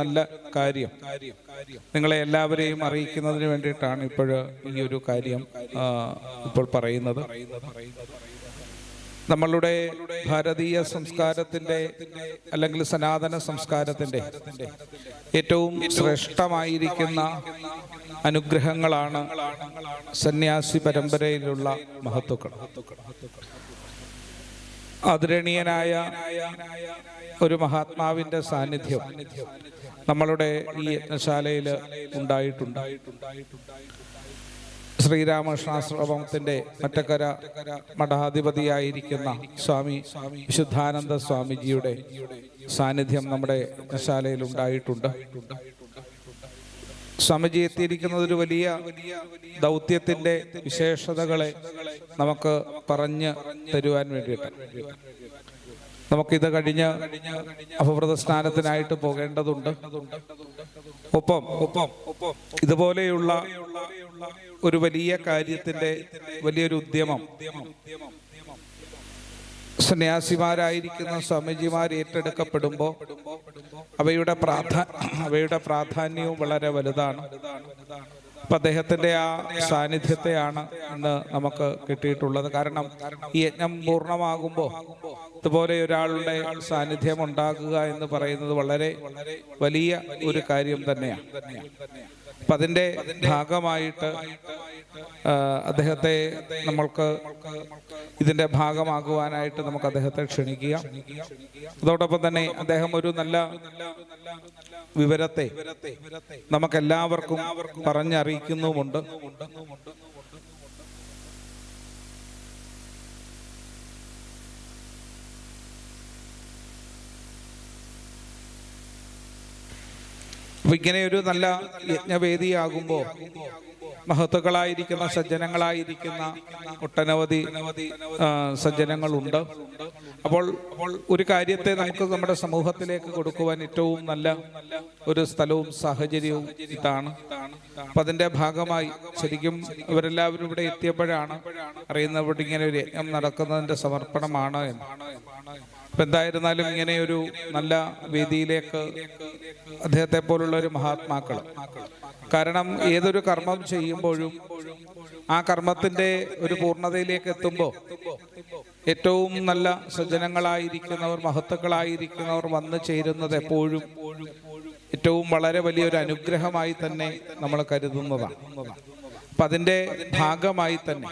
നല്ല കാര്യം. നിങ്ങളെ എല്ലാവരെയും അറിയിക്കുന്നതിന് വേണ്ടിയിട്ടാണ് ഇപ്പോൾ ഈ ഒരു കാര്യം ഇപ്പോൾ പറയുന്നത്. നമ്മളുടെ ഭാരതീയ സംസ്കാരത്തിന്റെ അല്ലെങ്കിൽ സനാതന സംസ്കാരത്തിന്റെ ഏറ്റവും ശ്രേഷ്ഠമായിരിക്കുന്ന അനുഗ്രഹങ്ങളാണ് സന്യാസി പരമ്പരയിലുള്ള മഹത്വക്കൾ. ആദരണീയനായ ഒരു മഹാത്മാവിന്റെ സാന്നിധ്യം. നമ്മളുടെ ഈ യജ്ഞശാലയിൽ ഉണ്ടായിട്ടുണ്ട്. ശ്രീരാമകൃഷ്ണാശ്രമത്തിന്റെ മറ്റക്കര മഠാധിപതിയായിരിക്കുന്ന സ്വാമി വിശുദ്ധാനന്ദ സ്വാമിജിയുടെ സാന്നിധ്യം നമ്മുടെ യജ്ഞശാലയിൽ ഉണ്ടായിട്ടുണ്ട്. സ്വാമിജി എത്തിയിരിക്കുന്നത് ഒരു വലിയ ദൗത്യത്തിന്റെ വിശേഷതകളെ നമുക്ക് പറഞ്ഞ് തരുവാൻ വേണ്ടിയിട്ട് നമുക്കിത് കഴിഞ്ഞ് അപവ്രത സ്നാനത്തിനായിട്ട് പോകേണ്ടതുണ്ട്. ഒപ്പം ഒപ്പം ഒപ്പം ഇതുപോലെയുള്ള ഒരു വലിയ കാര്യത്തിന്റെ വലിയൊരു ഉദ്യമം സന്യാസിമാരായിരിക്കുന്ന സ്വാമിജിമാർ ഏറ്റെടുക്കപ്പെടുമ്പോൾ അവയുടെ പ്രാധാ അവയുടെ പ്രാധാന്യവും വളരെ വലുതാണ്. അപ്പൊ അദ്ദേഹത്തിന്റെ ആ സാന്നിധ്യത്തെയാണ് ഇന്ന് നമുക്ക് കിട്ടിയിട്ടുള്ളത്. കാരണം ഈ യജ്ഞം പൂർണമാകുമ്പോൾ ഇതുപോലെ ഒരാളുടെ സാന്നിധ്യം ഉണ്ടാകുക എന്ന് പറയുന്നത് വളരെ വലിയ ഒരു കാര്യം തന്നെയാണ് അപ്പൊ അതിന്റെ ഭാഗമായിട്ട് അദ്ദേഹത്തെ നമ്മൾക്ക് ഇതിന്റെ ഭാഗമാകുവാനായിട്ട് നമുക്ക് അദ്ദേഹത്തെ ക്ഷണിക്കുക. അതോടൊപ്പം തന്നെ അദ്ദേഹം ഒരു നല്ല വിവരത്തെ നമുക്കെല്ലാവർക്കും പറഞ്ഞറിയിക്കുന്നുമുണ്ട്. ഇങ്ങനെ ഒരു നല്ല യജ്ഞവേദിയാകുമ്പോൾ മഹത്തുക്കളായിരിക്കുന്ന സജ്ജനങ്ങളായിരിക്കുന്ന ഒട്ടനവധി സജ്ജനങ്ങളുണ്ട്. അപ്പോൾ ഒരു കാര്യത്തെ നമുക്ക് നമ്മുടെ സമൂഹത്തിലേക്ക് കൊടുക്കുവാൻ ഏറ്റവും നല്ല ഒരു സ്ഥലവും സാഹചര്യവും ഇതാണ്. അപ്പൊ അതിന്റെ ഭാഗമായി ശരിക്കും ഇവരെല്ലാവരും ഇവിടെ എത്തിയപ്പോഴാണ് അറിയുന്നത് ഇവിടെ ഇങ്ങനെ ഒരു യജ്ഞം നടക്കുന്നതിന്റെ സമർപ്പണമാണ് എന്ന്. അപ്പൊ എന്തായിരുന്നാലും ഇങ്ങനെ ഒരു നല്ല വേദിയിലേക്ക് അദ്ദേഹത്തെ പോലുള്ള ഒരു മഹാത്മാക്കൾ കാരണം ഏതൊരു കർമ്മം ചെയ്യുമ്പോഴും ആ കർമ്മത്തിന്റെ ഒരു പൂർണതയിലേക്ക് എത്തുമ്പോൾ ഏറ്റവും നല്ല സജ്ജനങ്ങളായിരിക്കുന്നവർ മഹത്തുക്കളായിരിക്കുന്നവർ വന്നു ചേരുന്നത് എപ്പോഴും ഏറ്റവും വളരെ വലിയൊരു അനുഗ്രഹമായി തന്നെ നമ്മൾ കരുതുന്നതാണ്. അപ്പൊ അതിന്റെ ഭാഗമായി തന്നെ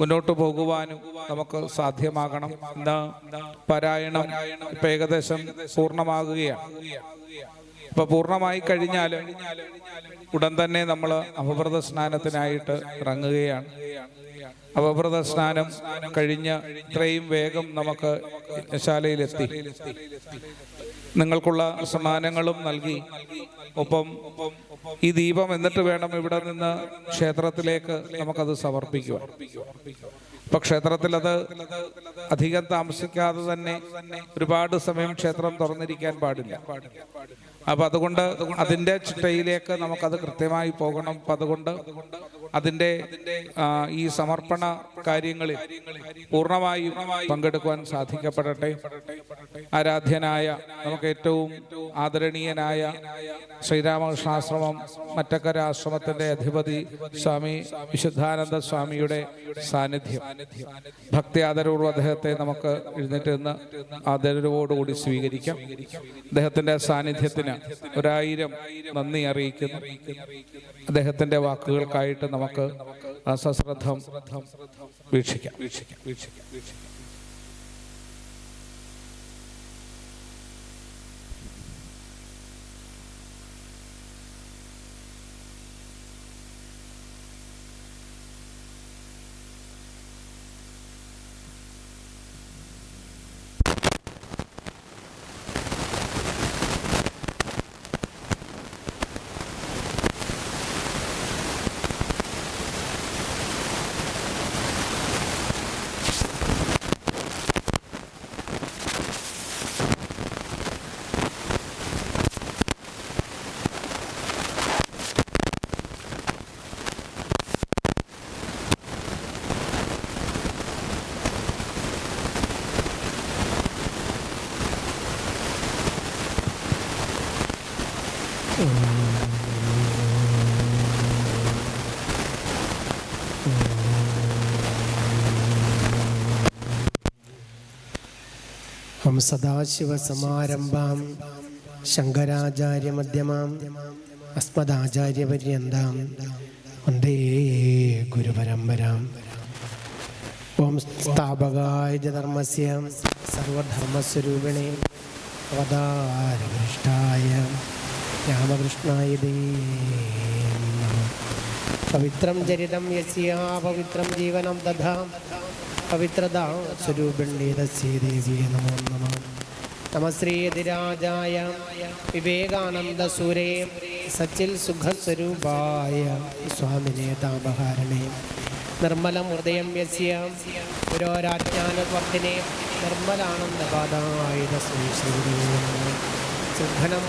മുന്നോട്ട് പോകുവാനും നമുക്ക് സാധ്യമാകണം. എന്താ? പാരായണം ഇപ്പൊ ഏകദേശം പൂർണമാകുകയാണ്. ഇപ്പൊ പൂർണമായി കഴിഞ്ഞാൽ ഉടൻ തന്നെ നമ്മൾ അപവ്രത സ്നാനത്തിനായിട്ട് ഇറങ്ങുകയാണ്. അപവ്രത സ്നാനം കഴിഞ്ഞ് ഇത്രയും വേഗം നമുക്ക് യജ്ഞശാലയിലെത്തി നിങ്ങൾക്കുള്ള സമ്മാനങ്ങളും നൽകി. ഒപ്പം ഈ ദീപം എന്നിട്ട് വേണം ഇവിടെ നിന്ന് ക്ഷേത്രത്തിലേക്ക് നമുക്കത് സമർപ്പിക്കുവാൻ. ഇപ്പൊ ക്ഷേത്രത്തിൽ അത് അധികം താമസിക്കാതെ തന്നെ ഒരുപാട് സമയം ക്ഷേത്രം തുറന്നിരിക്കാൻ പാടില്ല. അപ്പൊ അതുകൊണ്ട് അതിന്റെ ചിട്ടയിലേക്ക് നമുക്കത് കൃത്യമായി പോകണം. അപ്പൊ അതുകൊണ്ട് അതിന്റെ ഈ സമർപ്പണ കാര്യങ്ങളിൽ പൂർണമായും പങ്കെടുക്കുവാൻ സാധിക്കപ്പെടട്ടെ. ആരാധ്യനായ നമുക്ക് ഏറ്റവും ആദരണീയനായ ശ്രീരാമകൃഷ്ണാശ്രമം മറ്റക്കര ആശ്രമത്തിന്റെ അധിപതി സ്വാമി വിശുദ്ധാനന്ദ സ്വാമിയുടെ സാന്നിധ്യം. ഭക്തി ആദരവോടും അദ്ദേഹത്തെ നമുക്ക് എഴുന്നേറ്റ് നിന്ന് ആദരവോടുകൂടി സ്വീകരിക്കാം. അദ്ദേഹത്തിന്റെ സാന്നിധ്യത്തിന് ഒരായിരം നന്ദി അറിയിക്കുന്നു. അദ്ദേഹത്തിന്റെ വാക്കുകൾക്കായിട്ട് നമുക്ക് ആ അസശ്രദ്ധം വീക്ഷിക്കാം വീക്ഷിക്കാം. വീക്ഷിക്കാം വീക്ഷിക്കാം. ഹം സദാശിവസമാരംഭാം ശങ്കരാചാര്യമധ്യമാം അസ്മദാചാര്യപര്യന്താം വന്ദേ ഗുരുപരമ്പരാം. ഓം സ്ഥാപകായ ധർമ്മസ്യ സർവധർമ്മസ്വരൂപിണേ അവതാരകൃഷ്ടായ രാമകൃഷ്ണായ പവിത്രം ചരിതം യസ്യാ പവിത്രം ജീവനം ദധാ. പവിത്രതാ സ്വരൂപിണ്യേ തസ്യേ ദേവി നമോ നമ. നമശ്രീയതിരാജായ വിവേകാനന്ദസൂരേ സച്ചിൽ സുഖസ്വരൂപായ സ്വാമിനെ താപഹാരണേ നിർമ്മലം ഹൃദയം യസ്യ പുരോരാജ്ഞാനവർത്തിനെ നിർമ്മലാനന്ദപാദായ തസ്മൈ ശ്രീ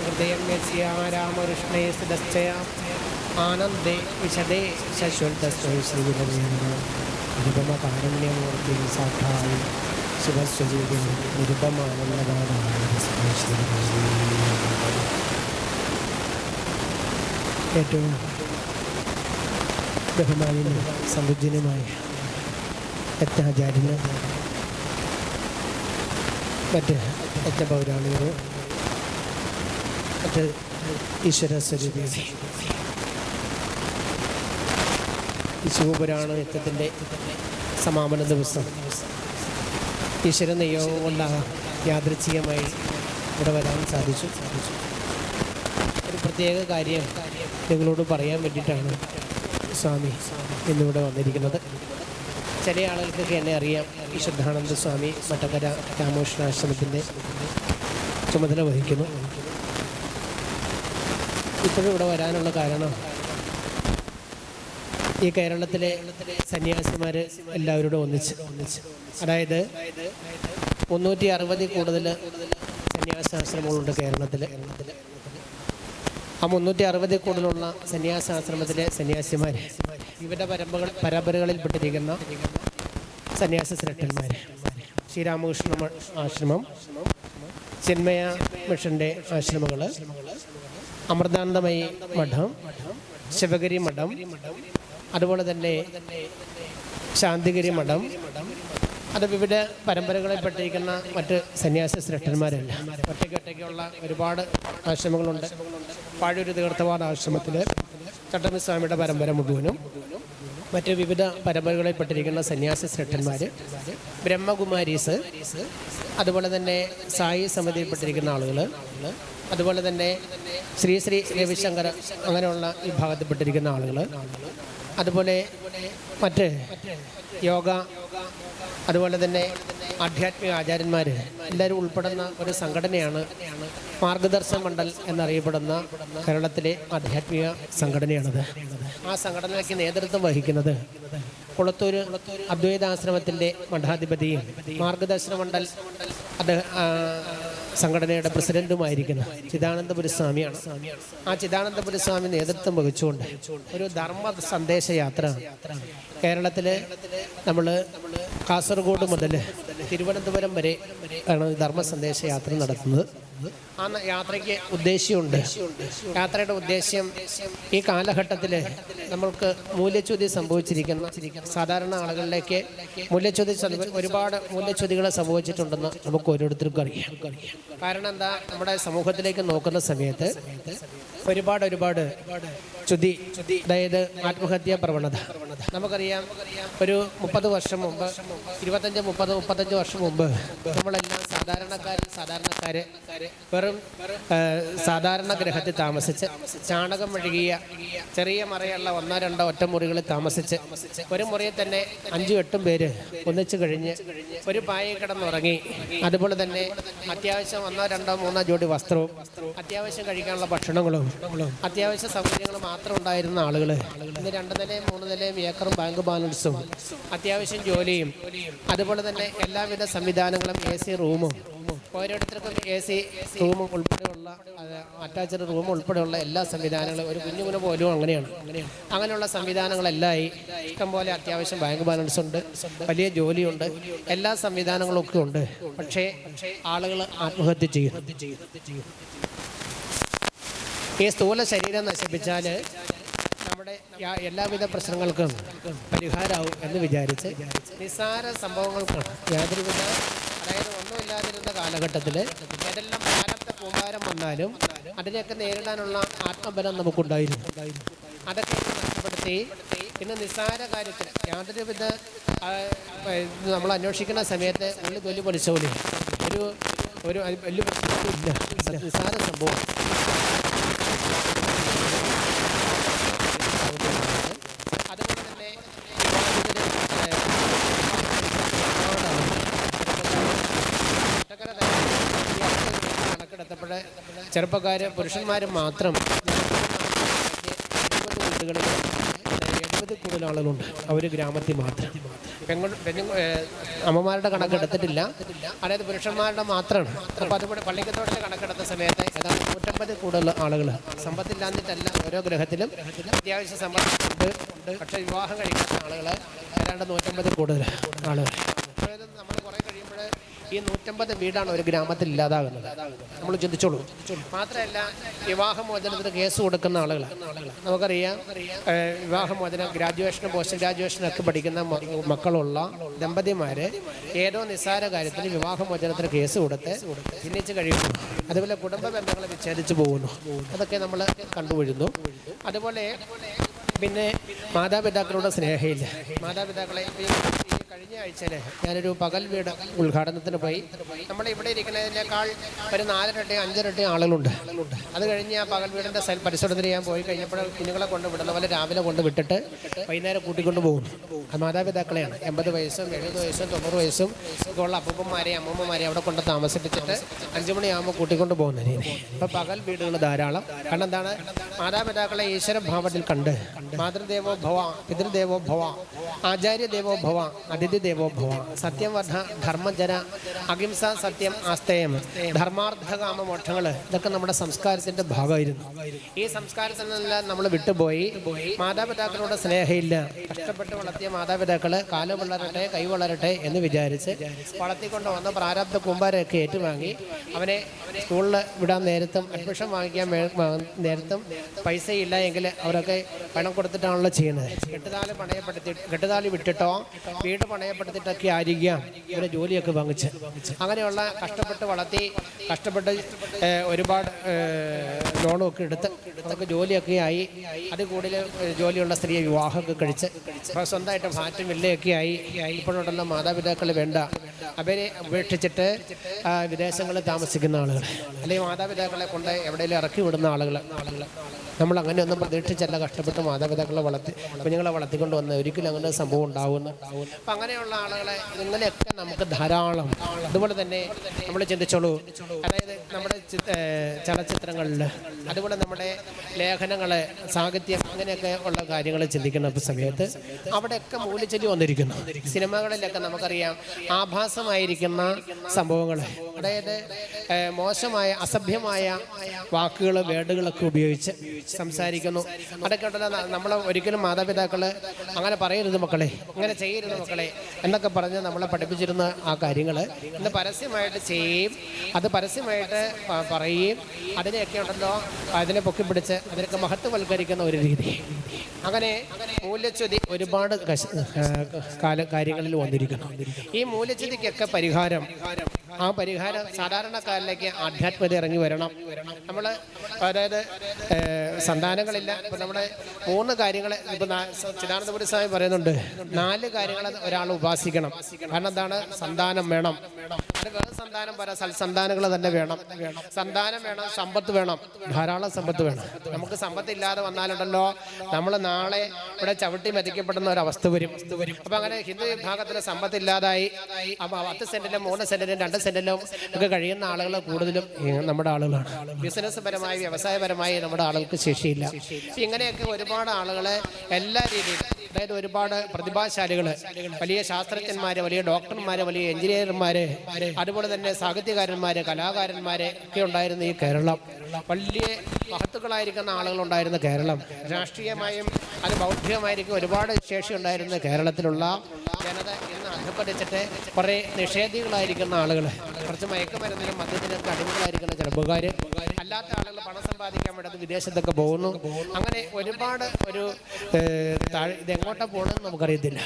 ഹൃദയം യസ്യ രാമകൃഷ്ണേ സ്ഥിതശ്ചയ ആനന്ദേ വിശദേ ശശ്വന്തസ്വൈ ശ്രീവിരമേ നിരുപമ കാരുണ്യമൂർത്തി സാക്ഷാൽ ശിവസ്വരൂപം ശ്രീ ഏറ്റവും ബഹുമാനിനും സമുജ്ജനുമായ യജ്ഞാചാര്യന് മറ്റ് യജ്ഞപൗരാണികൾ മറ്റ് ഈശ്വര സ്വരൂപികൾ ഈ യുദ്ധത്തിന്റെ സമാപന ദിവസം. ഈശ്വര നിയോഗം കൊണ്ട യാദൃച്ഛികമായി ഇവിടെ വരാൻ സാധിച്ചു. ഒരു പ്രത്യേക കാര്യം നിങ്ങളോട് പറയാൻ വേണ്ടിയിട്ടാണ് സ്വാമി ഇന്നിവിടെ വന്നിരിക്കുന്നത്. ചില ആളുകൾക്കൊക്കെ എന്നെ അറിയാം. ഈ ശുദ്ധാനന്ദ സ്വാമി മട്ടക്കര രാമകൃഷ്ണാശ്രമത്തിന്റെ ചുമതല വഹിക്കുന്നു. ഇപ്പോഴും ഇവിടെ വരാനുള്ള കാരണം ഈ കേരളത്തിലെ സന്യാസിമാർ എല്ലാവരോടും ഒന്നിച്ച്. ഒന്നിച്ച് അതായത് മുന്നൂറ്റി അറുപതിൽ കൂടുതൽ സന്യാസാശ്രമങ്ങളുണ്ട് കേരളത്തിൽ ആ മുന്നൂറ്റി അറുപതിൽ കൂടുതലുള്ള സന്യാസാശ്രമത്തിലെ സന്യാസിമാർ വിവിധ പരമ്പകൾ പരമ്പരകളിൽപ്പെട്ടിരിക്കുന്ന സന്യാസ ശ്രേഷ്ഠന്മാർ ശ്രീരാമകൃഷ്ണ ആശ്രമം ചിന്മയ മിഷന്റെ ആശ്രമങ്ങൾ അമൃതാനന്ദമയി മഠം ശിവഗിരി മഠം അതുപോലെ തന്നെ ശാന്തിഗിരി മഠം. അത് വിവിധ പരമ്പരകളിൽപ്പെട്ടിരിക്കുന്ന മറ്റ് സന്യാസ ശ്രേഷ്ഠന്മാരല്ല. ഒറ്റയ്ക്ക് ഒറ്റയ്ക്കുള്ള ഒരുപാട് ആശ്രമങ്ങളുണ്ട്. പാഴൂര് തീർത്ഥവാദ ആശ്രമത്തിൽ ചട്ടമ്പി സ്വാമിയുടെ പരമ്പര മുഴുവനും. മറ്റ് വിവിധ പരമ്പരകളിൽപ്പെട്ടിരിക്കുന്ന സന്യാസി ശ്രേഷ്ഠന്മാർ ബ്രഹ്മകുമാരീസ്. അതുപോലെ തന്നെ സായി സമിതിയിൽപ്പെട്ടിരിക്കുന്ന ആളുകൾ അതുപോലെ തന്നെ ശ്രീ ശ്രീ രവിശങ്കർ അങ്ങനെയുള്ള വിഭാഗത്തിൽപ്പെട്ടിരിക്കുന്ന ഭാഗത്തിൽപ്പെട്ടിരിക്കുന്ന ആളുകൾ അതുപോലെ മറ്റ് യോഗ അതുപോലെ തന്നെ ആധ്യാത്മിക ആചാര്യന്മാർ എല്ലാവരും ഉൾപ്പെടുന്ന ഒരു സംഘടനയാണ് മാർഗദർശൻ മണ്ഡൽ എന്നറിയപ്പെടുന്ന കേരളത്തിലെ ആധ്യാത്മിക സംഘടനയാണത്. ആ സംഘടനയ്ക്ക് നേതൃത്വം വഹിക്കുന്നത് കുളത്തൂർ അദ്വൈതാശ്രമത്തിന്റെ മഠാധിപതിയും മാർഗദർശന മണ്ഡൽ അത് സംഘടനയുടെ പ്രസിഡന്റുമായിരിക്കുന്ന ചിദാനന്ദപുര സ്വാമിയാണ്. ആ ചിദാനന്ദപുര സ്വാമി നേതൃത്വം വഹിച്ചുകൊണ്ട് ഒരു ധർമ്മ സന്ദേശ യാത്ര കേരളത്തിലെ നമ്മൾ കാസർഗോഡ് മുതൽ തിരുവനന്തപുരം വരെ ആണ് ധർമ്മ സന്ദേശ യാത്ര നടത്തുന്നത്. ആ യാത്രയ്ക്ക് ഉദ്ദേശ്യമുണ്ട്. യാത്രയുടെ ഉദ്ദേശ്യം ഈ കാലഘട്ടത്തിൽ നമ്മൾക്ക് മൂല്യച്യുതി സംഭവിച്ചിരിക്കുന്ന. സാധാരണ ആളുകളിലേക്ക് മൂല്യച്യുതി ഒരുപാട് മൂല്യച്യുതികൾ സംഭവിച്ചിട്ടുണ്ടെന്ന് നമുക്ക് ഓരോരുത്തർക്കും അറിയാം. കാരണം എന്താ? നമ്മുടെ സമൂഹത്തിലേക്ക് നോക്കുന്ന സമയത്ത് ഒരുപാട് ഒരുപാട് ചുതി അതായത് ആത്മഹത്യാ പ്രവണത. നമുക്കറിയാം ഒരു മുപ്പത് വർഷം മുമ്പ് ഇരുപത്തഞ്ച് മുപ്പത് മുപ്പത്തഞ്ച് വർഷം മുമ്പ് നമ്മളെല്ലാം സാധാരണക്കാർ സാധാരണക്കാര് വെറും ആ, സാധാരണ ഗ്രഹത്തിൽ താമസിച്ച് ചാണകം മെഴുകിയ ചെറിയ മറയുള്ള ഒന്നോ രണ്ടോ ഒറ്റമുറികളിൽ താമസിച്ച് ഒരു മുറിയിൽ തന്നെ അഞ്ചും എട്ടും പേര് ഒന്നിച്ചു കഴിഞ്ഞ് ഒരു പായയിൽ കിടന്നുറങ്ങി. അതുപോലെ തന്നെ അത്യാവശ്യം ഒന്നോ രണ്ടോ മൂന്നോ ജോഡി വസ്ത്രവും അത്യാവശ്യം കഴിക്കാനുള്ള ഭക്ഷണങ്ങളും അത്യാവശ്യ സൗകര്യങ്ങൾ മാത്രം ഉണ്ടായിരുന്ന ആളുകൾ ഇന്ന് രണ്ട് നിലയും മൂന്ന് നിലയും ഏക്കറും ബാങ്ക് ബാലൻസും അത്യാവശ്യം ജോലിയും അതുപോലെ തന്നെ എല്ലാവിധ സംവിധാനങ്ങളും എ സി റൂമും ഓരോരുത്തർക്കും എ സി റൂം ഉൾപ്പെടെയുള്ള അറ്റാച്ച്ഡ് റൂം ഉൾപ്പെടെയുള്ള എല്ലാ സംവിധാനങ്ങളും ഒരു കുഞ്ഞുകുഞ്ഞു പോലും അങ്ങനെയാണ്. അങ്ങനെയുള്ള സംവിധാനങ്ങളെല്ലായി ഇഷ്ടംപോലെ അത്യാവശ്യം ബാങ്ക് ബാലൻസ് ഉണ്ട് വലിയ ജോലിയുണ്ട് എല്ലാ സംവിധാനങ്ങളും ഒക്കെ ഉണ്ട്. പക്ഷേ ആളുകൾ ആത്മഹത്യ ചെയ്യും. ഈ സ്ഥൂല ശരീരം നശിപ്പിച്ചാൽ നമ്മുടെ എല്ലാവിധ പ്രശ്നങ്ങൾക്കും പരിഹാരമാവും എന്ന് വിചാരിച്ച് നിസ്സാര സംഭവങ്ങൾക്കാണ് യാതൊരുവിധ അതായത് ഒന്നുമില്ലാതിരുന്ന കാലഘട്ടത്തിൽ ഏതെല്ലാം കാലത്തെ കൂമ്പാരം വന്നാലും അതിനെയൊക്കെ നേരിടാനുള്ള ആത്മബലം നമുക്കുണ്ടായിരുന്നു. അതൊക്കെ നഷ്ടപ്പെടുത്തി. ഇന്ന് നിസ്സാര കാര്യത്തിൽ യാതൊരുവിധ വിധ നമ്മൾ അന്വേഷിക്കുന്ന സമയത്ത് ഉള്ളി തൊല്ലി പൊളിച്ച പോലെ. ഒരു ഒരു വലിയ പ്രശ്നമില്ല. നിസ്സാര സംഭവം അതുപോലെ തന്നെ വിവാഹിതര്, ഏഹ്, ഒട്ടക്കര തന്നെ ഈ അടുത്ത കണക്കെടുത്തപ്പോൾ ചെറുപ്പക്കാർ പുരുഷന്മാർ മാത്രം എഴുപത് കൂടുതൽ ആളുകളുണ്ട് അവർ ഗ്രാമത്തിൽ മാത്രം. പെങ്ങൾ അമ്മമാരുടെ കണക്കെടുത്തിട്ടില്ല. അതായത് പുരുഷന്മാരുടെ മാത്രമാണ്. അപ്പോൾ അതുപോലെ പള്ളിക്കത്തോടെ കണക്കെടുത്ത സമയത്ത് ഏതാണ്ട് നൂറ്റമ്പത് കൂടുതൽ ആളുകൾ സമ്പത്തില്ലാഞ്ഞിട്ടല്ല ഓരോ ഗ്രഹത്തിലും അത്യാവശ്യ സമ്പത്തുണ്ട് പക്ഷേ വിവാഹം കഴിക്കാത്ത ആളുകൾ ഏതാണ്ട് നൂറ്റമ്പത് കൂടുതൽ ആളുകൾ അതായത് നമ്മൾ കുറേ കഴിയുമ്പോൾ ഈ നൂറ്റമ്പത് വീടാണ് ഒരു ഗ്രാമത്തിൽ ഇല്ലാതാകുന്നത്. നമ്മൾ ചിന്തിച്ചോളൂ. മാത്രമല്ല വിവാഹമോചനത്തിന് കേസ് കൊടുക്കുന്ന ആളുകൾ നമുക്കറിയാം വിവാഹമോചനം ഗ്രാജുവേഷനും പോസ്റ്റ് ഗ്രാജുവേഷൻ ഒക്കെ പഠിക്കുന്ന മക്കളുള്ള ദമ്പതിമാർ ഏതോ നിസ്സാര കാര്യത്തിന് വിവാഹമോചനത്തിന് കേസ് കൊടുത്ത് ഭിന്നിച്ച് കഴിയുന്നു. അതുപോലെ കുടുംബ ബന്ധങ്ങളെ വിച്ഛേദിച്ച് പോകുന്നു. അതൊക്കെ നമ്മൾ കണ്ടുവരുന്നു. അതുപോലെ പിന്നെ മാതാപിതാക്കളുടെ സ്നേഹമില്ല മാതാപിതാക്കളെ കഴിഞ്ഞ ആഴ്ചയിൽ ഞാനൊരു പകൽ വീട് ഉദ്ഘാടനത്തിന് പോയി. നമ്മുടെ ഇവിടെ ഇരിക്കുന്നതിനേക്കാൾ ഒരു നാലരട്ടി അഞ്ചരട്ടി ആളുകളുണ്ട്. അത് കഴിഞ്ഞ് ആ പകൽ വീടിന്റെ സെൽ പരിശോധന ഞാൻ പോയി കഴിഞ്ഞപ്പോൾ കുഞ്ഞുങ്ങളെ കൊണ്ട് വിടുന്ന പോലെ രാവിലെ കൊണ്ട് വിട്ടിട്ട് വൈകുന്നേരം കൂട്ടിക്കൊണ്ട് പോകും. അത് മാതാപിതാക്കളെയാണ്. എൺപത് വയസ്സും എഴുപത് വയസ്സും തൊണ്ണൂറ് വയസ്സും ഒക്കെ ഉള്ള അപ്പൂപ്പന്മാരെ അമ്മൂമ്മമാരെ അവിടെ കൊണ്ട് താമസിപ്പിച്ചിട്ട് അഞ്ചു മണിയാകുമ്പോൾ കൂട്ടിക്കൊണ്ട് പോകുന്ന രീതി പകൽ വീടുകൾ ധാരാളം. കാരണം എന്താണ്? മാതാപിതാക്കളെ ഈശ്വര ഭാവത്തിൽ കണ്ട്. മാതൃദേവോ ഭവ പിതൃദേവോ ഭവ ആചാര്യദേവോ ഭവ അതിഥി ദേവോഭവ സത്യം വധ ധർമ്മജന അഹിംസ സത്യം ആസ്തേയം. ധർമാർത്ഥകാമ മോക്ഷങ്ങൾ ഇതൊക്കെ നമ്മുടെ സംസ്കാരത്തിന്റെ ഭാഗമായിരുന്നു. ഈ സംസ്കാരത്തിൽ നിന്നെല്ലാം നമ്മൾ വിട്ടുപോയി. മാതാപിതാക്കളോട് സ്നേഹമില്ല. കഷ്ടപ്പെട്ട് വളർത്തിയ മാതാപിതാക്കൾ കാൽ വളരട്ടെ കൈ വളരട്ടെ എന്ന് വിചാരിച്ച് വളർത്തിക്കൊണ്ട് വന്ന പ്രാരബ്ധ കുമ്പാരമൊക്കെ ഏറ്റുവാങ്ങി. അവനെ സ്കൂളിൽ വിടാൻ നേരത്തും അഡ്മിഷൻ വാങ്ങിക്കാൻ നേരത്തും പൈസ ഇല്ല എങ്കിൽ അവരൊക്കെ പണം കൊടുത്തിട്ടാണല്ലോ ചെയ്യുന്നത്. കെട്ടുതാലി പണയപ്പെടുത്തി കെട്ടുതാലി വിട്ടിട്ടോ വീട് പണയപ്പെടുത്തിയിട്ടൊക്കെ ആയിരിക്കാം ഇവരെ ജോലിയൊക്കെ വാങ്ങിച്ച്. അങ്ങനെയുള്ള കഷ്ടപ്പെട്ട് വളർത്തി കഷ്ടപ്പെട്ട് ഒരുപാട് ലോണൊക്കെ എടുത്ത് അതൊക്കെ ജോലിയൊക്കെ ആയി. അത് കൂടുതൽ ജോലിയുള്ള സ്ത്രീയെ വിവാഹമൊക്കെ കഴിച്ച് സ്വന്തമായിട്ട് ഫാറ്റും വില്ലയൊക്കെ ആയി. ഇപ്പോഴുണ്ടല്ലോ മാതാപിതാക്കൾ വേണ്ട. അവരെ ഉപേക്ഷിച്ചിട്ട് വിദേശങ്ങളിൽ താമസിക്കുന്ന ആളുകൾ. അല്ലെങ്കിൽ മാതാപിതാക്കളെ കൊണ്ട് എവിടെയെങ്കിലും ഇറക്കി വിടുന്ന ആളുകൾ ആളുകൾ. നമ്മൾ അങ്ങനെ ഒന്നും പ്രതീക്ഷിച്ചല്ല. കഷ്ടപ്പെട്ട് മാതാപിതാക്കളെ വളർത്തി കുഞ്ഞുങ്ങളെ വളർത്തിക്കൊണ്ട് വന്ന ഒരിക്കലും അങ്ങനെ സംഭവം ഉണ്ടാവുന്നു അപ്പം അങ്ങനെയുള്ള ആളുകളെ ഇങ്ങനെയൊക്കെ നമുക്ക് ധാരാളം. അതുപോലെ തന്നെ നമ്മൾ ചിന്തിച്ചോളൂ. അതായത് നമ്മുടെ ചലച്ചിത്രങ്ങളിൽ അതുപോലെ നമ്മുടെ ലേഖനങ്ങൾ സാഹിത്യം അങ്ങനെയൊക്കെ ഉള്ള കാര്യങ്ങൾ ചിന്തിക്കുന്ന സമയത്ത് അവിടെയൊക്കെ മൂല്യച്ചെല്ലി വന്നിരിക്കുന്നു. സിനിമകളിലൊക്കെ നമുക്കറിയാം ആഭാസമായിരിക്കുന്ന സംഭവങ്ങൾ. അതായത് മോശമായ അസഭ്യമായ വാക്കുകൾ വേർഡുകളൊക്കെ ഉപയോഗിച്ച് സംസാരിക്കുന്നു. അതൊക്കെ ഉണ്ടല്ലോ നമ്മൾ ഒരിക്കലും മാതാപിതാക്കൾ അങ്ങനെ പറയരുത് മക്കളെ അങ്ങനെ ചെയ്യരുത് മക്കളെ എന്നൊക്കെ പറഞ്ഞ് നമ്മളെ പഠിപ്പിച്ചിരുന്ന ആ കാര്യങ്ങൾ ഇന്ന് പരസ്യമായിട്ട് ചെയ്യുകയും അത് പരസ്യമായിട്ട് പറയുകയും അതിനെയൊക്കെ ഉണ്ടല്ലോ അതിനെ പൊക്കിപ്പിടിച്ച് അതിനൊക്കെ മഹത്വവൽക്കരിക്കുന്ന ഒരു രീതി. അങ്ങനെ മൂല്യച്യുതി ഒരുപാട് കാല കാര്യങ്ങളിൽ വന്നിരിക്കുന്നു. ഈ മൂല്യച്യുതിക്കൊക്കെ പരിഹാരം ആ പരിഹാരം സാധാരണക്കാരിലേക്ക് ആധ്യാത്മികത ഇറങ്ങി വരണം. നമ്മൾ അതായത് സന്താനങ്ങളില്ല. ഇപ്പം നമ്മുടെ മൂന്ന് കാര്യങ്ങൾ ഇപ്പം ചിദാനന്ദപുരി സ്വാമി പറയുന്നുണ്ട്. നാല് കാര്യങ്ങൾ ഒരാൾ ഉപാസിക്കണം. കാരണം എന്താണ്? സന്താനം വേണം. സന്താനം പോരാ സൽസന്താനങ്ങൾ തന്നെ വേണം. സന്താനം വേണം സമ്പത്ത് വേണം. ധാരാളം സമ്പത്ത് വേണം. നമുക്ക് സമ്പത്ത് ഇല്ലാതെ വന്നാലുണ്ടല്ലോ നമ്മൾ നാളെ ഇവിടെ ചവിട്ടി മെതിക്കപ്പെടുന്ന ഒരു അവസ്ഥ വരും. അപ്പൊ അങ്ങനെ ഹിന്ദു സമ്പത്ത് ഇല്ലാതായി അപ്പൊ പത്ത് സെന്റിലും മൂന്ന് സെന്റിലും രണ്ട് സെന്റിലും ഒക്കെ കഴിയുന്ന ആളുകൾ കൂടുതലും നമ്മുടെ ആളുകളാണ്. ബിസിനസ് പരമായി വ്യവസായപരമായി നമ്മുടെ ആളുകൾക്ക് ശേഷിയില്ല. ഇങ്ങനെയൊക്കെ ഒരുപാട് ആളുകളെ എല്ലാ രീതിയിലും അതായത് ഒരുപാട് പ്രതിഭാശാലികൾ വലിയ ശാസ്ത്രജ്ഞന്മാര് വലിയ ഡോക്ടർമാര് വലിയ എഞ്ചിനീയർമാര് അതുപോലെ തന്നെ സാഹിത്യകാരന്മാര് കലാകാരന്മാര് ഒക്കെ ഉണ്ടായിരുന്ന ഈ കേരളം. വലിയ മഹത്തുക്കളായിരിക്കുന്ന ആളുകളുണ്ടായിരുന്ന കേരളം. രാഷ്ട്രീയമായും അത് ബൗദ്ധികമായിരിക്കും ഒരുപാട് ശേഷി ഉണ്ടായിരുന്ന കേരളത്തിലുള്ള ജനത ഇന്ന് അധപ്പതിച്ചിട്ട് കുറേ നിഷേധികളായിരിക്കുന്ന ആളുകൾ കുറച്ച് മയക്കുമരുന്നിനും മദ്യത്തിനൊക്കെ അടിമകളായിരിക്കുന്ന ചെറുപ്പക്കാർ അല്ലാത്ത ആളുകൾ പണം സമ്പാദിക്കാൻ വേണ്ടി വിദേശത്തൊക്കെ പോകുന്നു. അങ്ങനെ ഒരുപാട് ഒരു ഇത് പോകണമെന്ന് നമുക്കറിയത്തില്ല.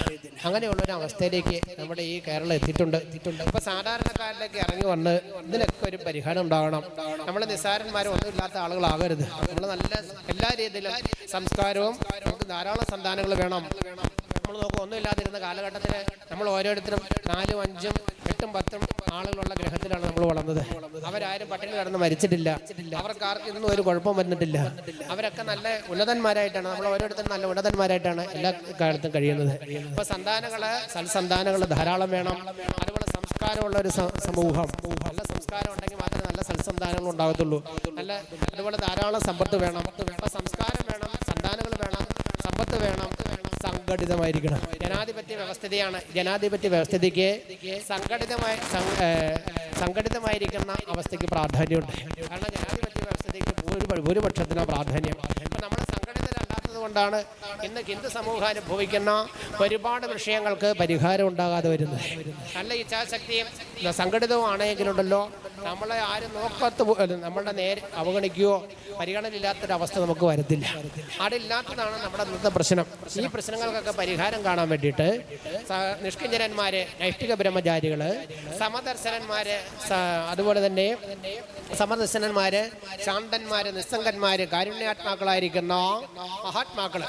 അങ്ങനെയുള്ള ഒരു അവസ്ഥയിലേക്ക് നമ്മുടെ ഈ കേരളം എത്തിയിട്ടുണ്ട്. എത്തിയിട്ടുണ്ട് ഇപ്പൊ സാധാരണക്കാരിലേക്ക് ഇറങ്ങി വന്ന് ഇതിനൊക്കെ ഒരു പരിഹാരം ഉണ്ടാകണം നമ്മൾ നിസ്സാരന്മാരും ഒന്നുമില്ലാത്ത ആളുകളാകരുത്. നമ്മൾ നല്ല എല്ലാ രീതിയിലും സംസ്കാരവും നമുക്ക് ധാരാളം സന്താനങ്ങൾ വേണം. നമ്മൾ നോക്കുക ഒന്നും ഒന്നുമില്ലാതിരുന്ന കാലഘട്ടത്തിൽ നമ്മൾ ഓരോരുത്തരും നാലും അഞ്ചും എട്ടും പത്തും ആളുകളുള്ള ഗ്രഹത്തിലാണ് നമ്മൾ വളർന്നത്. അവരാരും പട്ടിണി കടന്ന് മരിച്ചിട്ടില്ല. അവർക്ക് ആർക്കും ഇന്നും ഒരു കുഴപ്പം വന്നിട്ടില്ല. അവരൊക്കെ നല്ല ഉന്നതന്മാരായിട്ടാണ്. നമ്മൾ ഓരോരുത്തരും നല്ല ഉന്നതന്മാരായിട്ടാണ് എല്ലാ കാലത്തും കഴിയുന്നത്. ഇപ്പൊ സന്താനങ്ങൾ സൽസന്താനങ്ങൾ ധാരാളം വേണം. അതുപോലെ സംസ്കാരമുള്ള ഒരു സമൂഹം. നല്ല സംസ്കാരം ഉണ്ടെങ്കിൽ മാത്രമേ നല്ല സൽസന്താനങ്ങൾ ഉണ്ടാകത്തുള്ളൂ. നല്ല അതുപോലെ ധാരാളം സമ്പത്ത് വേണം. അപ്പൊ സംസ്കാരം വേണം സന്താനങ്ങൾ വേണം. സംഘടിതമായിരിക്കണം. ജനാധിപത്യ വ്യവസ്ഥിതിയാണ് ജനാധിപത്യ വ്യവസ്ഥിതിക്ക് സംഘടിതമായി സംഘടിതമായിരിക്കുന്ന അവസ്ഥയ്ക്ക് പ്രാധാന്യമുണ്ട്. കാരണം ജനാധിപത്യ വ്യവസ്ഥിതിക്ക് ഭൂരിപ- ഭൂരിപക്ഷത്തിന് പ്രാധാന്യം. നമ്മൾ സംഘടിതരല്ലാത്തത് കൊണ്ടാണ് ഇന്ന് ഹിന്ദു സമൂഹം അനുഭവിക്കുന്ന ഒരുപാട് വിഷയങ്ങൾക്ക് പരിഹാരം ഉണ്ടാകാതെ വരുന്നത്. നല്ല ഇച്ഛാശക്തിയും സംഘടിതവും ആണെങ്കിലുണ്ടല്ലോ നമ്മളെ ആരും നോക്കാത്ത നമ്മളുടെ നേരെ അവഗണിക്കുകയോ പരിഗണനയില്ലാത്തൊരവസ്ഥ നമുക്ക് വരത്തില്ല. അതില്ലാത്തതാണ് നമ്മുടെ ഇന്നത്തെ പ്രശ്നം. ഈ പ്രശ്നങ്ങൾക്കൊക്കെ പരിഹാരം കാണാൻ വേണ്ടിയിട്ട് നിഷ്കിഞ്ചരന്മാര് നൈഷ്ഠിക ബ്രഹ്മചാരികൾ സമദർശനന്മാര് അതുപോലെ തന്നെ സമദർശനന്മാര് ശാന്തന്മാര് നിസ്സംഗന്മാര് കാരുണ്യാത്മാക്കളായിരിക്കുന്ന മഹാത്മാക്കൾ.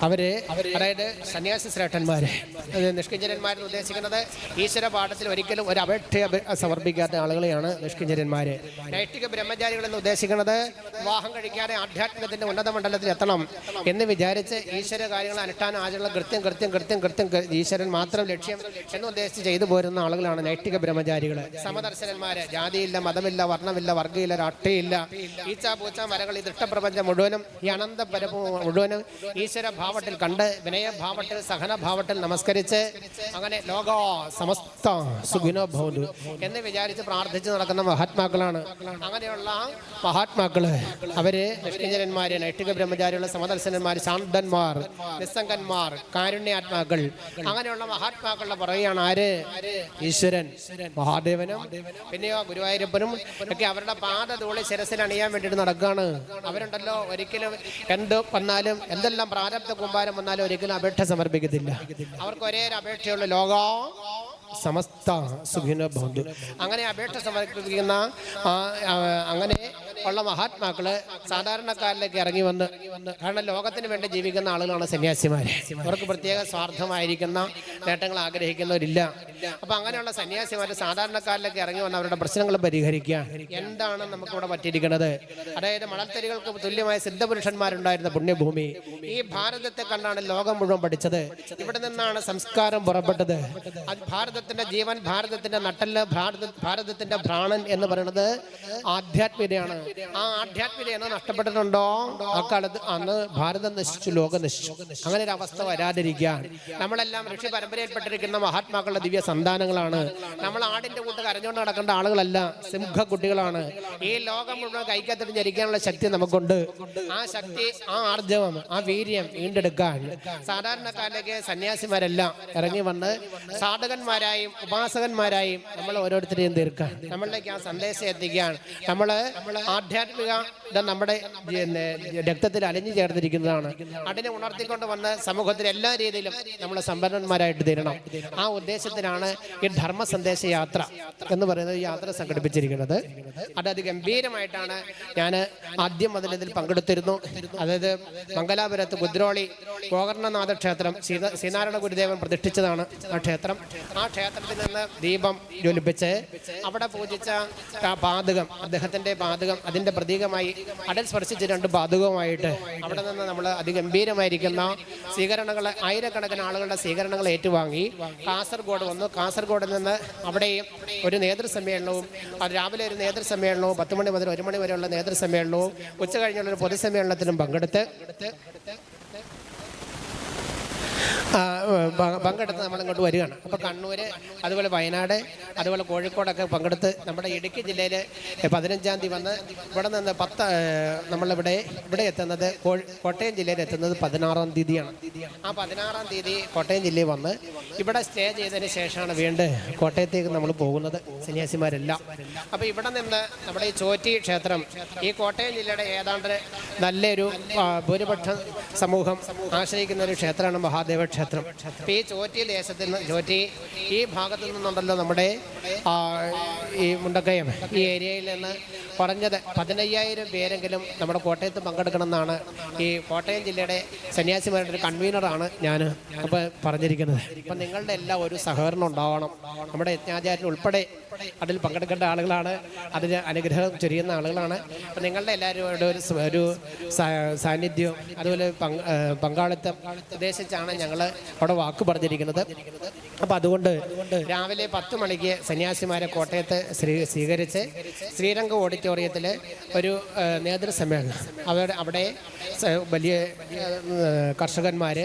അവർ അതായത് സന്യാസി ശ്രേഷ്ഠന്മാര്. നിഷ്കിഞ്ചരന്മാരെന്ന് ഉദ്ദേശിക്കുന്നത് ഈശ്വര പാഠത്തിൽ ഒരിക്കലും ഒരു അപേക്ഷ സമർപ്പിക്കാത്ത ആളുകളെയാണ് നിഷ്കിഞ്ചരന്മാര് നൈഷ്ഠിക ബ്രഹ്മചാരികൾ എന്ന് ഉദ്ദേശിക്കുന്നത് വിവാഹം കഴിക്കാതെ ആധ്യാത്മികത്തിന്റെ ഉന്നത മണ്ഡലത്തിൽ എത്തണം എന്ന് വിചാരിച്ച് ഈശ്വര കാര്യങ്ങൾ അനുഷ്ഠാന ആചരണം കൃത്യം കൃത്യം കൃത്യം കൃത്യം ഈശ്വരൻ മാത്രം ലക്ഷ്യം എന്ന് ഉദ്ദേശിച്ച് ചെയ്തു പോരുന്ന ആളുകളാണ് നൈഷ്ഠിക ബ്രഹ്മചാരികൾ സമദർശനന്മാര് ജാതിയില്ല മതമില്ല വർണമില്ല വർഗയില്ല രാഷ്ട്രീയമില്ല ഈച്ച പൂച്ച മരകൾ ഈ ദൃഷ്ടപ്രപഞ്ചം മുഴുവനും ഈ അനന്ത മുഴുവനും ഈശ്വര ഭാവത്തിൽ കണ്ട് വിനയഭാവത്തിൽ സഹനഭാവത്തിൽ നമസ്കരിച്ച് അങ്ങനെ ലോക സമസ്ത സുഖിനോ ഭവന്തു എന്ന് വിചാരിച്ച് പ്രാർത്ഥിച്ച് നടക്കുന്ന മഹാത്മാക്കളാണ്. അങ്ങനെയുള്ള മഹാത്മാക്കൾ. അവർ നിഷ്കിഞ്ചരന്മാര് നൈഷ്ഠിക ബ്രഹ്മചാരിയുള്ള സമദർശനന്മാർ ശാന്തന്മാർ നിസ്സംഗന്മാർ കാരുണ്യാത്മാക്കൾ. അങ്ങനെയുള്ള മഹാത്മാക്കളുടെ പറയുകയാണ് ആര്? ഈശ്വരൻ മഹാദേവനും പിന്നെയോ ഗുരുവായൂരപ്പനും ഒക്കെ അവരുടെ പാത തൂളി ശിരസിൽ അണിയാൻ വേണ്ടിയിട്ട് നടക്കുകയാണ് അവരുണ്ടല്ലോ ഒരിക്കലും എന്ത് വന്നാലും എന്തെല്ലാം പ്രാരബ്ധ കുമ്പാരം വന്നാലും ഒരിക്കലും അപേക്ഷ സമർപ്പിക്കത്തില്ല. അവർക്ക് ഒരേ ഒരു അപേക്ഷയുള്ള ലോകം. സമസ്ത സുഖിനോ ഭവന്തു. അങ്ങനെ അപേക്ഷ സമർപ്പിക്കുന്ന അങ്ങനെ ഉള്ള മഹാത്മാക്കൾ സാധാരണക്കാരിലേക്ക് ഇറങ്ങി വന്ന് കാരണം ലോകത്തിന് വേണ്ടി ജീവിക്കുന്ന ആളുകളാണ് സന്യാസിമാര്. അവർക്ക് പ്രത്യേക സ്വാർത്ഥമായിരിക്കുന്ന നേട്ടങ്ങൾ ആഗ്രഹിക്കുന്നവരില്ല. അപ്പൊ അങ്ങനെയുള്ള സന്യാസിമാര് സാധാരണക്കാരിലേക്ക് ഇറങ്ങി വന്ന് അവരുടെ പ്രശ്നങ്ങൾ പരിഹരിക്കുക. എന്താണ് നമുക്കിവിടെ പറ്റിയിരിക്കുന്നത്? അതായത് മണൽത്തരികൾക്ക് തുല്യമായ സിദ്ധപുരുഷന്മാരുണ്ടായിരുന്ന പുണ്യഭൂമി. ഈ ഭാരതത്തെ കണ്ടാണ് ലോകം മുഴുവൻ പഠിച്ചത്. ഇവിടെ നിന്നാണ് സംസ്കാരം പുറപ്പെട്ടത്. അത് ഭാരതത്തിന്റെ ജീവൻ ഭാരതത്തിന്റെ നട്ടൽ ഭാരത ഭാരതത്തിന്റെ ഭ്രാണൻ എന്ന് പറയുന്നത് ആധ്യാത്മികതയാണ്. ആ ആധ്യാത്മികത എന്നോ നഷ്ടപ്പെട്ടിട്ടുണ്ടോ? അക്കാലത്ത് അന്ന് ഭാരതം നശിച്ചു ലോകം നശിച്ചു. അങ്ങനെ ഒരു അവസ്ഥ വരാതിരിക്കാൻ നമ്മളെല്ലാം ഋഷി പരമ്പരയിൽപ്പെട്ടിരിക്കുന്ന മഹാത്മാക്കളുടെ ദിവ്യ സന്താനങ്ങളാണ്. നമ്മൾ ആടിന്റെ കൂട്ട് കരഞ്ഞുകൊണ്ട് നടക്കേണ്ട ആളുകളല്ല സിംഹ കുട്ടികളാണ് ഈ ലോകം മുഴുവൻ കൈക്കത്തിട്ട് ജനിക്കാനുള്ള ശക്തി നമുക്കുണ്ട്. ആ ശക്തി ആ ആർജവം ആ വീര്യം വീണ്ടെടുക്കാൻ. സാധാരണക്കാരിലേക്ക് സന്യാസിമാരെല്ലാം ഇറങ്ങി വന്ന് സാധകന്മാരായും ഉപാസകന്മാരായും നമ്മൾ ഓരോരുത്തരെയും തീർക്കാൻ. നമ്മളിലേക്ക് ആ സന്ദേശം എത്തിക്കുകയാണ് നമ്മൾ ആധ്യാത്മിക ഇത് നമ്മുടെ രക്തത്തിൽ അലിഞ്ഞു ചേർന്നിരിക്കുന്നതാണ്. അതിനെ ഉണർത്തിക്കൊണ്ട് വന്ന് സമൂഹത്തിൽ എല്ലാ രീതിയിലും നമ്മൾ സമ്പന്നന്മാരായിട്ട് തീരണം. ആ ഉദ്ദേശത്തിലാണ് ഈ ധർമ്മ സന്ദേശ യാത്ര എന്ന് പറയുന്നത് യാത്ര സംഘടിപ്പിച്ചിരിക്കുന്നത്. അത് ഗംഭീരമായിട്ടാണ് ഞാൻ ആദ്യം മുതൽ ഇതിൽ പങ്കെടുത്തിരുന്നു. അതായത് മംഗലാപുരത്ത് കുദ്രോളി ഗോകർണനാഥ ക്ഷേത്രം ശ്രീ- ശ്രീനാരായണ ഗുരുദേവൻ പ്രതിഷ്ഠിച്ചതാണ് ആ ക്ഷേത്രം. ആ ക്ഷേത്രത്തിൽ നിന്ന് ദീപം ജ്വലിപ്പിച്ച് അവിടെ പൂജിച്ച പാതകം അദ്ദേഹത്തിന്റെ പാതകം അതിന്റെ പ്രതീകമായി അടൽ സ്പർശിച്ച രണ്ട് ബാധകവുമായിട്ട് അവിടെ നിന്ന് നമ്മൾ അതിഗംഭീരമായിരിക്കുന്ന സ്വീകരണങ്ങൾ ആയിരക്കണക്കിന് ആളുകളുടെ സ്വീകരണങ്ങൾ ഏറ്റുവാങ്ങി. കാസർഗോഡ് വന്നു. കാസർഗോഡിൽ നിന്ന് അവിടെയും ഒരു നേതൃസമ്മേളനവും രാവിലെ ഒരു നേതൃസമ്മേളനവും പത്ത് മണി മുതൽ ഒരു മണി വരെയുള്ള നേതൃസമ്മേളനവും ഉച്ച കഴിഞ്ഞുള്ള ഒരു പൊതുസമ്മേളനത്തിലും പങ്കെടുത്ത്. പങ്കെടുത്ത് നമ്മളിങ്ങോട്ട് വരികയാണ്. അപ്പോൾ കണ്ണൂർ അതുപോലെ വയനാട് അതുപോലെ കോഴിക്കോടൊക്കെ പങ്കെടുത്ത് നമ്മുടെ ഇടുക്കി ജില്ലയിൽ പതിനഞ്ചാം തീയതി വന്ന് ഇവിടെ നിന്ന് പത്ത് നമ്മളിവിടെ ഇവിടെ എത്തുന്നത് കോട്ടയം ജില്ലയിൽ എത്തുന്നത് പതിനാറാം തീയതിയാണ്. ആ പതിനാറാം തീയതി കോട്ടയം ജില്ലയിൽ വന്ന് ഇവിടെ സ്റ്റേ ചെയ്തതിന് ശേഷമാണ് വീണ്ടും കോട്ടയത്തേക്ക് നമ്മൾ പോകുന്നത് സന്യാസിമാരെല്ലാം. അപ്പോൾ ഇവിടെ നിന്ന് നമ്മുടെ ഈ ചോറ്റി ക്ഷേത്രം ഈ കോട്ടയം ജില്ലയുടെ ഏതാണ്ട് നല്ലൊരു ഭൂരിപക്ഷ സമൂഹം ആശ്രയിക്കുന്ന ഒരു ക്ഷേത്രമാണ് മഹാദേവ അപ്പോൾ ഈ ചോറ്റി ദേശത്തിൽ നിന്ന് ചോറ്റി ഈ ഭാഗത്ത് നിന്നുണ്ടല്ലോ നമ്മുടെ ഈ മുണ്ടക്കയം ഈ ഏരിയയിൽ നിന്ന് കുറഞ്ഞത് പതിനയ്യായിരം പേരെങ്കിലും നമ്മുടെ കോട്ടയത്ത് പങ്കെടുക്കണമെന്നാണ് ഈ കോട്ടയം ജില്ലയുടെ സന്യാസിമാരുടെ ഒരു കൺവീനറാണ് ഞാൻ അപ്പോൾ പറഞ്ഞിരിക്കുന്നത്. അപ്പം നിങ്ങളുടെ എല്ലാം ഒരു സഹകരണം ഉണ്ടാവണം. നമ്മുടെ യജ്ഞാചാര്യൻ ഉൾപ്പെടെ അതിൽ പങ്കെടുക്കേണ്ട ആളുകളാണ്. അതിന് അനുഗ്രഹം ചൊരിയുന്ന ആളുകളാണ്. അപ്പം നിങ്ങളുടെ എല്ലാവരുടെ ഒരു ഒരു സാന്നിധ്യവും അതുപോലെ പങ്കാളിത്തം ഉദ്ദേശിച്ചാണ് ഞങ്ങൾ അവിടെ വാക്ക് പറഞ്ഞിരിക്കുന്നത്. അപ്പം അതുകൊണ്ട് രാവിലെ പത്ത് മണിക്ക് സന്യാസിമാരെ കോട്ടയത്ത് ശ്രീ സ്വീകരിച്ച് ശ്രീരംഗ ഓഡിറ്റോറിയത്തിൽ ഒരു നേതൃസമ്മേളനം. അവിടെ അവിടെ വലിയ കർഷകന്മാർ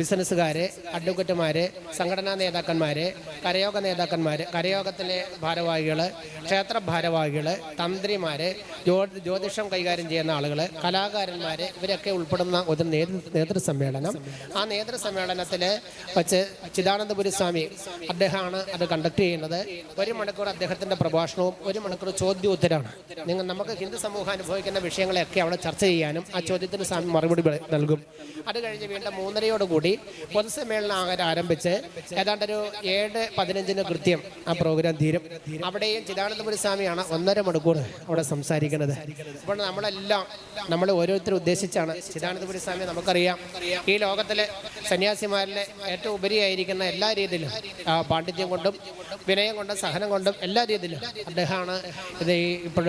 ബിസിനസ്സുകാർ അഡ്വക്കറ്റുമാർ സംഘടനാ നേതാക്കന്മാർ കരയോഗ നേതാക്കന്മാർ കരയോഗത്തിലെ ഭാരവാഹികൾ ക്ഷേത്ര ഭാരവാഹികൾ തന്ത്രിമാർ ജ്യോതിഷം കൈകാര്യം ചെയ്യുന്ന ആളുകൾ കലാകാരന്മാർ ഇവരൊക്കെ ഉൾപ്പെടുന്ന ഒരു നേതൃ സമ്മേളനം ആ നേതൃ സമ്മേളനത്തിൽ വച്ച് ചിദാനന്ദപുരി സ്വാമി അദ്ദേഹമാണ് അത് കണ്ടക്ട് ചെയ്യുന്നത്. ഒരു മണിക്കൂർ അദ്ദേഹത്തിന്റെ പ്രഭാഷണവും ഒരു മണിക്കൂർ ചോദ്യോത്തരമാണ് നിങ്ങൾ നമുക്ക് ഹിന്ദു സമൂഹം അനുഭവിക്കുന്ന വിഷയങ്ങളെയൊക്കെ അവിടെ ചർച്ച ചെയ്യാനും ആ ചോദ്യത്തിന് സ്വാമി മറുപടി നൽകും. അത് കഴിഞ്ഞ് വീണ്ടും മൂന്നരയോടുകൂടി പൊതുസമ്മേളനം ആകാൻ ആരംഭിച്ച് ഏതാണ്ട് ഒരു ഏഴ് പതിനഞ്ചിന് കൃത്യം ആ പ്രോഗ്രാം തീരും. അവിടെയും ചിദാനന്ദപുരി സ്വാമിയാണ് ഒന്നര മണിക്കൂർ അവിടെ സംസാരിക്കുന്നത്. അപ്പോൾ നമ്മളെല്ലാം നമ്മൾ ഓരോരുത്തരും ഉദ്ദേശിച്ചാണ്. ചിദാനന്ദപുരി സ്വാമി നമുക്കറിയാം. ഈ ലോകത്തിലെ സന്യാസിമാരിലെ ഏറ്റവും ഉപരിയായിരിക്കുന്ന എല്ലാ രീതിയിലും പാണ്ഡിത്യം കൊണ്ടും വിനയം കൊണ്ടും സഹനം കൊണ്ടും എല്ലാ രീതിയിലും അദ്ദേഹമാണ് ഇത് ഇപ്പോൾ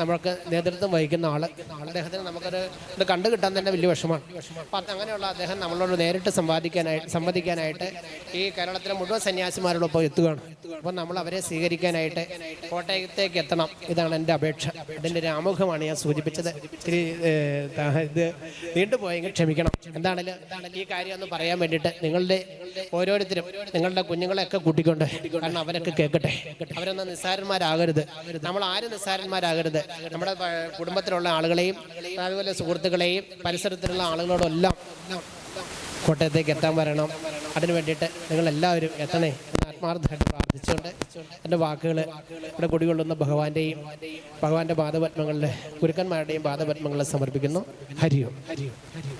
നമ്മൾക്ക് നേതൃത്വം വഹിക്കുന്ന ആൾ അദ്ദേഹത്തിന് നമുക്കൊരു ഇത് കണ്ടു കിട്ടാൻ തന്നെ വലിയ വിഷമമാണ്. അപ്പം അങ്ങനെയുള്ള അദ്ദേഹം നമ്മളോട് നേരിട്ട് സംവാദിക്കാനായിട്ട് സംവദിക്കാനായിട്ട് ഈ കേരളത്തിലെ മുഴുവൻ സന്യാസിമാരോടൊപ്പം എത്തുകയാണ്. അപ്പം നമ്മൾ അവരെ സ്വീകരിക്കാനായിട്ട് കോട്ടയത്തേക്ക് എത്തണം. ഇതാണ് എന്റെ അപേക്ഷ. അതിന്റെ ഒരു ആമുഖമാണ് ഞാൻ സൂചിപ്പിച്ചത്. ഇത്തിരി ഇത് നീണ്ടുപോയെങ്കിൽ ക്ഷമിക്കണം. എന്താണെങ്കിൽ ഈ കാര്യം ഒന്ന് പറയാൻ വേണ്ടിയിട്ട് നിങ്ങളുടെ ഓരോരുത്തരും നിങ്ങളുടെ കുഞ്ഞുങ്ങളെയൊക്കെ കൂട്ടിക്കൊണ്ട് കാരണം അവരൊക്കെ കേൾക്കട്ടെ. അവരൊന്നും നിസ്സാരന്മാരാകരുത്. നമ്മൾ ആരും നിസ്സാരന്മാരാകരുത്. നമ്മുടെ കുടുംബത്തിലുള്ള ആളുകളെയും അതുപോലെ സുഹൃത്തുക്കളെയും പരിസരത്തിലുള്ള ആളുകളോടെല്ലാം കോട്ടയത്തേക്ക് എത്താൻ വരണം. അതിനു വേണ്ടിയിട്ട് നിങ്ങളെല്ലാവരും എത്തണേ. ആത്മാർത്ഥമായിട്ട് പ്രാർത്ഥിച്ചുകൊണ്ട് എന്റെ വാക്കുകൾ ഇവിടെ കുടികൊള്ളുന്ന ഭഗവാന്റെയും ഭഗവാന്റെ പാദപത്മങ്ങളുടെ ഗുരുക്കന്മാരുടെയും പാദപത്മങ്ങളെ സമർപ്പിക്കുന്നു. ഹരിയോ ഹരിയോ ഹരിയും